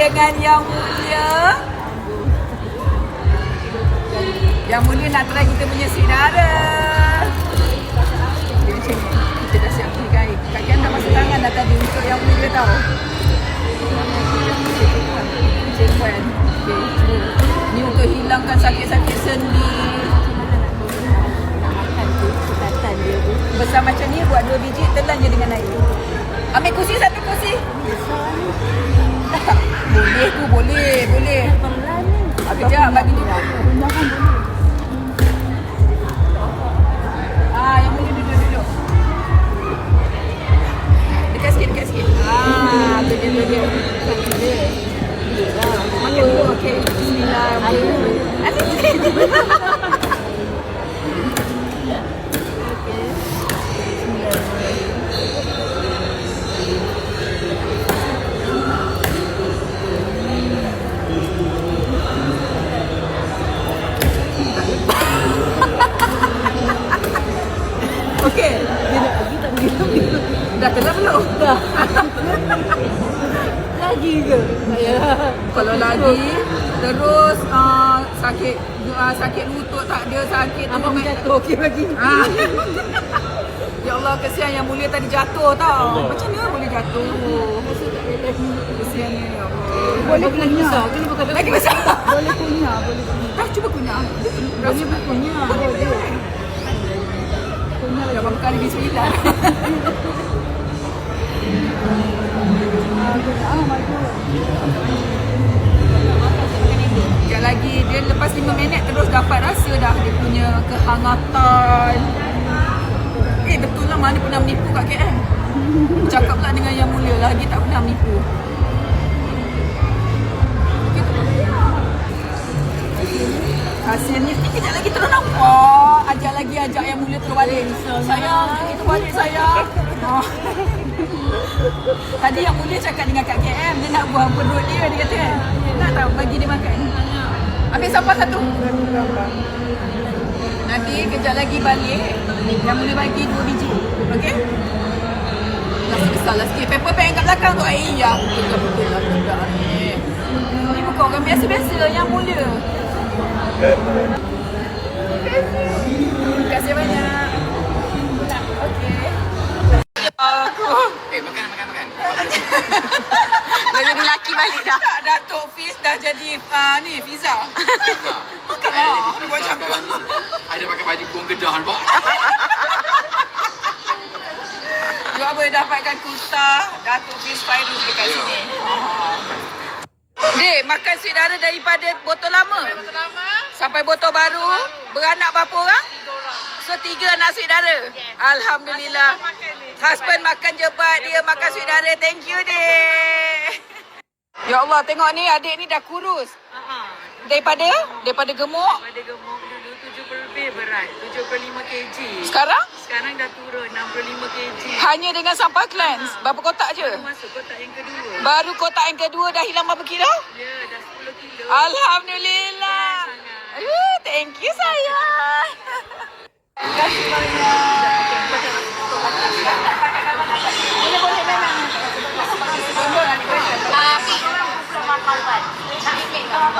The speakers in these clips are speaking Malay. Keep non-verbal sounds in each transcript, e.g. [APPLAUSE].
dengan yang mulia. Yang mulia nak try kita punya sinara. Dia macam ni. Kita dah siap beli kain. Kak Kian dah masuk tangan dah tadi untuk yang mulia tau. Okay. Ni untuk hilangkan sakit-sakit sendi. Besar macam ni buat dua biji telan je dengan air. Ambil kursi satu kursi. [LAUGHS] boleh tu boleh, boleh. Ni. Ah, Kejap bagi dia. Lagi ke? Ya. Kalau lagi terus uh, sakit uh, sakit lutut tak ada sakit tu Abang jatuh okey bagi. Ah. [LAUGHS] ya Allah kesian yang mulia tadi jatuh tau. Macam mana boleh jatuh? Kesiannya ya Allah. Boleh lagi besar. Kena bukan Lagi besar. Boleh kunyah, boleh kunyah. Dah cuba kunyah. Boleh berkunyah. Boleh. Dah berapa kali bismillah. [LAUGHS] Sekejap lagi dia lepas 5 minit terus dapat rasa dah dia punya kehangatan. Eh betul lah mana pernah menipu kat KL. Cakap pula dengan yang mulia lagi tak pernah menipu. Hasilnya ni kejap lagi terus nampak. Ajak lagi ajak yang mulia terus balik. Sayang, kita balik sayang. Tadi yang mulia cakap dengan Kak KM Dia nak buang perut dia Dia kata kan Nak tahu bagi dia makan? Ambil sampah satu. Nanti kejap lagi balik Yang mulia bagi dua biji Okey? Nasi besar lah sikit. Pepper pen kat belakang tu Eh ya lah budak ni Ni bukan orang biasa-biasa Yang mulia. Terima kasih banyak Dah jadi laki balik dah. Tak, Datuk Fiz dah jadi uh, ni, Fiza. Makan lah. Dia buat macam tu. Ada pakai baju kurung gedah nampak? You [LAUGHS] apa dapatkan kurta Datuk Fiz Fairuz dekat sini. Dek, makan sweet dara daripada botol lama. Botol lama. Sampai botol baru. Beranak berapa orang? So tiga anak sweet dara. Alhamdulillah. Husband makan jebat dia makan sweet dara. Thank you, dek. Ya Allah, tengok ni adik ni dah kurus. Daripada? Daripada gemuk. Pada gemuk dulu 70 lebih berat, 75 kg. Sekarang? Sekarang dah turun 65 kg. Hanya dengan sampah cleanse. Berapa kotak je? Masuk kotak yang kedua. Baru kotak yang kedua dah hilang berapa kilo? Ya, dah 10 kilo. Alhamdulillah. Uh, thank you sayang. Terima kasih banyak. Boleh boleh memang. Tapi belum makan kan. Nak ambil kau apa? Satu. Ha. Boleh. Boleh. Eh, jom, jom. Snap, snap, snap.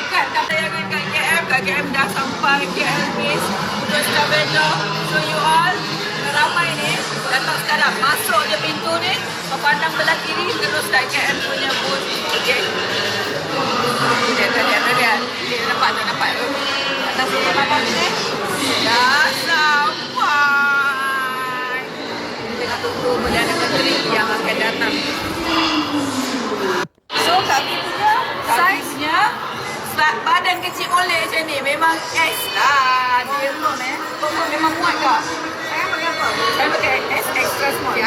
Bukan, tak tayangan kat KM. Dah sampai KL Miss. Terus Cabello. So, you all ramai ni datang sekarang. Masuk je pintu ni. Memandang belah kiri. Terus dah KM punya booth. Okay. Lihat, lihat, lihat, lihat. Nampak tak? Nampak? Atas sini nampak ni.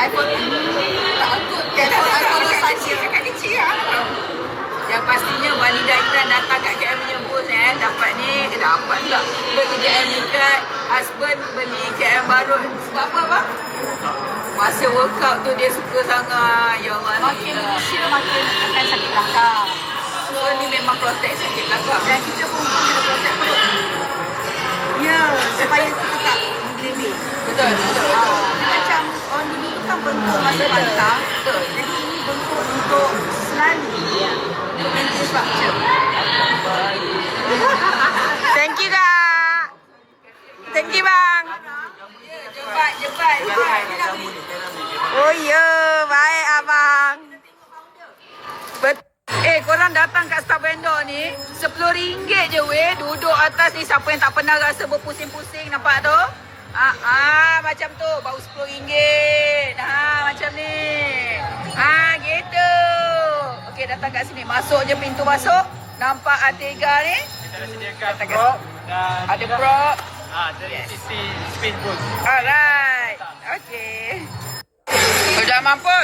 iPhone takut iPhone iPhone kecil kakak kecil lah yang pastinya Walidah Iman datang kat KM menyebut eh dapat ni eh, dapat pula. Beli KM dekat husband beli KM baru. Sebab apa bang? masa workout tu dia suka sangat. Ya Allah makin usia makin akan sakit belakang. So ni memang protect sakit belakang. Dan kita pun kena protect perut. Ya supaya kita tak berlebih betul betul ah bentuk masa pantang. Jadi ini bentuk untuk selalu. Maintain structure. [LAUGHS] Thank you kak. Thank you bang. Ya, jebat, jebat, Oh ya, baik abang. Eh, korang datang kat staff vendor ni RM10 je weh Duduk atas ni Siapa yang tak pernah rasa berpusing-pusing Nampak tu? Ah, ah macam tu Baru RM10 Ha, macam ni. Ha, gitu. Okey, datang kat sini. Masuk je pintu masuk. Nampak Artiga ni? Kita sediakan prop dan Ada prop. Ah dari sisi spin pun. Alright. Okey. Sudah mampu?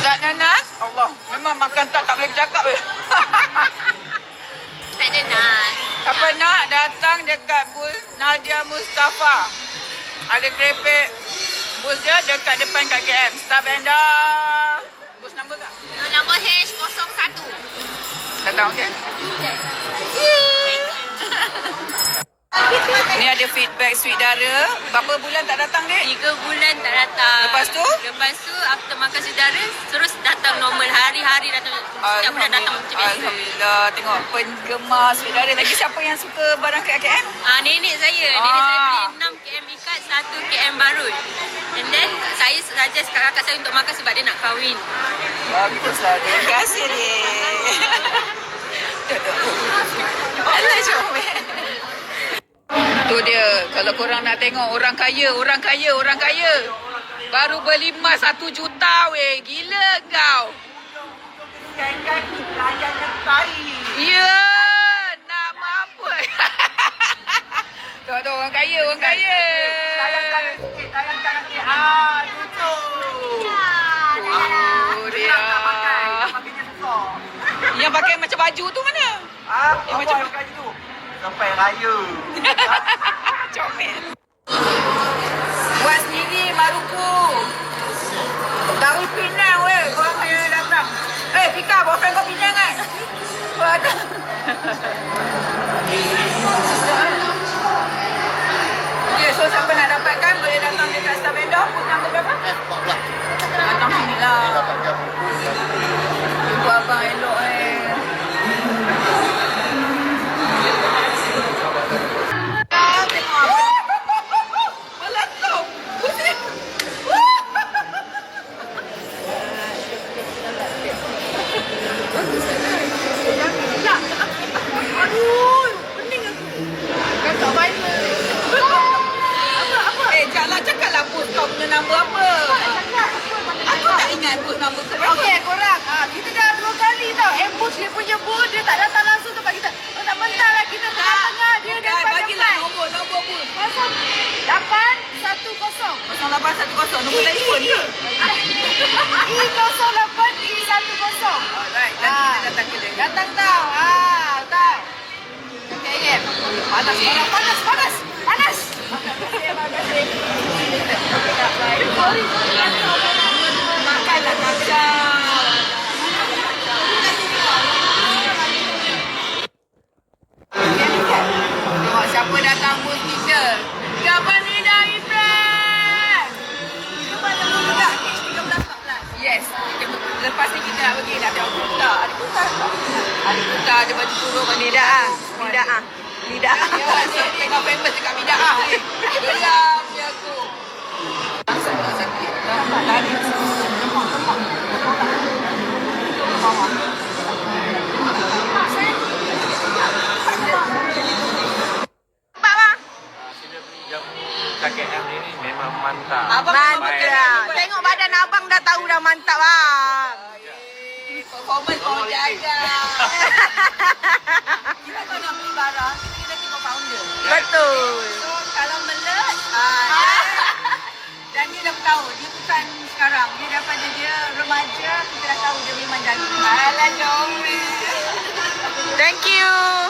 Tak nanas? Allah Memang makan tak tak boleh bercakap. Weh [LAUGHS] tak ada nak. Apa nak datang dekat bus Nadia Mustafa. Ada kerepek bus dia dekat depan KKM. Staff vendor. Bus nombor tak? Nombor H01. Datang okey. Ni ada feedback sweet dara. Berapa bulan tak datang dek? Tiga bulan tak datang. Lepas tu? Lepas tu after makan sedara terus datang normal hari-hari datang. Setiap bulan datang macam biasa. Alhamdulillah. Tengok penggemar sweet dara. Lagi siapa yang suka barang KKM? Ah nenek saya, nenek Ah. saya beli 6 km ikat, 1 km barut. And then saya suggest kat kakak saya untuk makan sebab dia nak kahwin. Baguslah. Terima kasih dek. Alah comel. Tu dia. Kalau korang nak tengok orang kaya, orang kaya, orang kaya. Baru beli emas satu juta weh. Gila kau. Ya. Nak apa? [LAUGHS] Tu tu orang kaya, orang kaya. Ah, tutup. Oh, dia. Yang pakai macam baju tu mana? Ah, Eh, macam- yang kaji tu? Sampai raya. [LAUGHS] Comel. Buat sendiri boyfriend kau Penang kan? Waduh. Okay, so siapa nak dapatkan boleh datang dekat staff vendor. Put nombor berapa? Datang sini lah. Tunggu abang elok kosong. 0810, nombor telefon ke? I kosong lapan, I satu kosong. Alright, nanti Ah. kita datang ke dia. Datang tau. Ah, tau. Okey, okey. Panas, panas, panas, panas. Panas. Makanlah Ni nak pergi dah ada kuta. Ada kuta tak? Ada kuta, ada baju turun. Lidah ah. Lidah ah. Lidah ah. Ya, dia tengok famous dekat bidah ah. Geram je aku. Langsung tak sakit. Nampak tadi. Thank you.